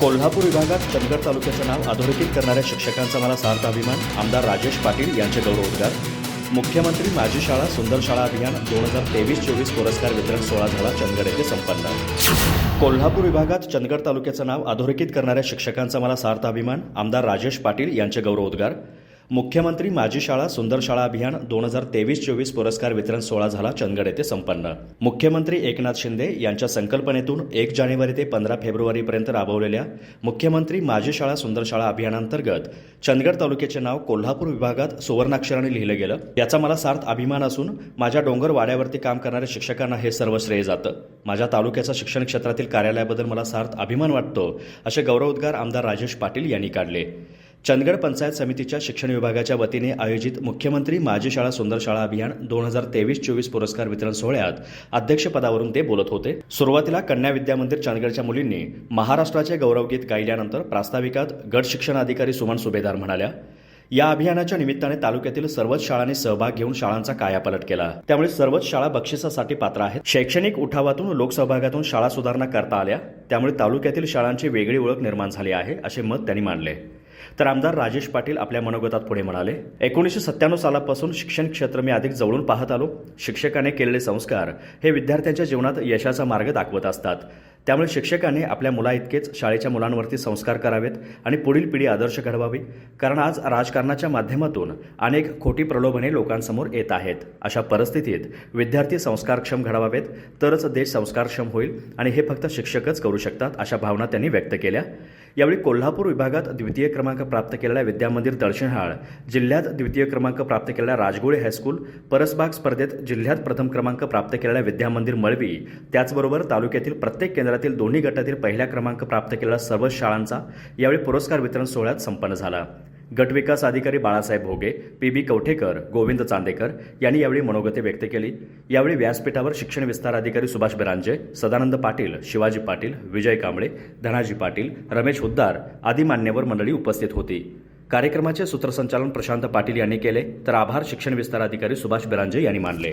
कोल्हापूर विभागात चंदगड तालुक्याचं नाव अधोरेखित करणाऱ्या शिक्षकांचा मला सार्थ अभिमान. आमदार राजेश पाटील यांचे गौरवोद्गार मुख्यमंत्री माझी शाळा सुंदर शाळा अभियान दोन हजार तेवीस चोवीस पुरस्कार वितरण सोहळा झाला चंदगड येथे संपन्न. कोल्हापूर विभागात चंदगड तालुक्याचं नाव अधोरेखित करणाऱ्या शिक्षकांचा मला सार्थ अभिमान. आमदार राजेश पाटील यांचे गौरवोद्गार मुख्यमंत्री माझी शाळा सुंदर शाळा अभियान दोन हजार तेवीस चोवीस पुरस्कार वितरण सोहळा झाला चंदगड येथे संपन्न. मुख्यमंत्री एकनाथ शिंदे यांच्या संकल्पनेतून एक जानेवारी ते पंधरा फेब्रुवारीपर्यंत राबवलेल्या मुख्यमंत्री माझी शाळा सुंदर शाळा अभियानांतर्गत चंदगड तालुक्याचे नाव कोल्हापूर विभागात सुवर्णाक्षराने लिहिलं गेलं. याचा मला सार्थ अभिमान असून माझ्या डोंगर वाड्यावरती काम करणाऱ्या शिक्षकांना हे सर्व श्रेय जातं. माझ्या तालुक्याच्या शिक्षण क्षेत्रातील कार्यालयाबद्दल मला सार्थ अभिमान वाटतो असे गौरवोद्गार आमदार राजेश पाटील यांनी काढले. चंदगड पंचायत समितीच्या शिक्षण विभागाच्या वतीने आयोजित मुख्यमंत्री माझी शाळा सुंदर शाळा अभियान दोन हजार तेवीस चोवीस पुरस्कार वितरण सोहळ्यात अध्यक्षपदावरून ते बोलत होते. सुरुवातीला कन्या विद्या मंदिर चंदगडच्या मुलींनी महाराष्ट्राचे गौरवगीत गायल्यानंतर प्रास्ताविकात गट शिक्षण अधिकारी सुमन सुभेदार म्हणाल्या या अभियानाच्या निमित्ताने तालुक्यातील सर्वच शाळांनी सहभाग घेऊन शाळांचा कायापालट केला. त्यामुळे सर्वच शाळा बक्षिसासाठी पात्र आहेत. शैक्षणिक उठावातून लोकसहभागातून शाळा सुधारणा करता आल्या. त्यामुळे तालुक्यातील शाळांची वेगळी ओळख निर्माण झाली आहे असे मत त्यांनी मांडले. तर आमदार राजेश पाटील आपल्या मनोगतात पुढे म्हणाले एकोणीसशे सत्त्याण्णव सालापासून शिक्षण क्षेत्र मी अधिक जवळून पाहत आलो. शिक्षकाने केलेले संस्कार हे विद्यार्थ्यांच्या जीवनात यशाचा मार्ग दाखवत असतात. त्यामुळे शिक्षकाने आपल्या मुलाइतकेच शाळेच्या मुलांवरती संस्कार करावेत आणि पुढील पिढी आदर्श घडवावी कारण आज राजकारणाच्या माध्यमातून अनेक खोटी प्रलोभने लोकांसमोर येत आहेत. अशा परिस्थितीत विद्यार्थी संस्कारक्षम घडवावेत तरच देश संस्कारक्षम होईल आणि हे फक्त शिक्षकच करू शकतात अशा भावना त्यांनी व्यक्त केल्या. यावेळी कोल्हापूर विभागात द्वितीय क्रमांक प्राप्त केलेल्या विद्यामंदिर दर्शनहाळ जिल्ह्यात द्वितीय क्रमांक प्राप्त केलेल्या राजगोळे हायस्कूल परसबाग स्पर्धेत जिल्ह्यात प्रथम क्रमांक प्राप्त केलेल्या विद्यामंदिर मळवी त्याचबरोबर तालुक्यातील प्रत्येक केंद्रातील दोन्ही गटातील पहिल्या क्रमांक प्राप्त केलेल्या सर्व शाळांचा यावेळी पुरस्कार वितरण सोहळ्यात संपन्न झाला. गटविकास अधिकारी बाळासाहेब भोगे पी बी कवठेकर गोविंद चांदेकर यांनी यावेळी मनोगते व्यक्त केली. यावेळी व्यासपीठावर शिक्षण विस्तार अधिकारी सुभाष बिरांजे सदानंद पाटील शिवाजी पाटील विजय कांबळे धनाजी पाटील रमेश हुद्दार आदी मान्यवर मंडळी उपस्थित होती. कार्यक्रमाचे सूत्रसंचालन प्रशांत पाटील यांनी केले तर आभार शिक्षण विस्तार अधिकारी सुभाष बिरांजे यांनी मानले.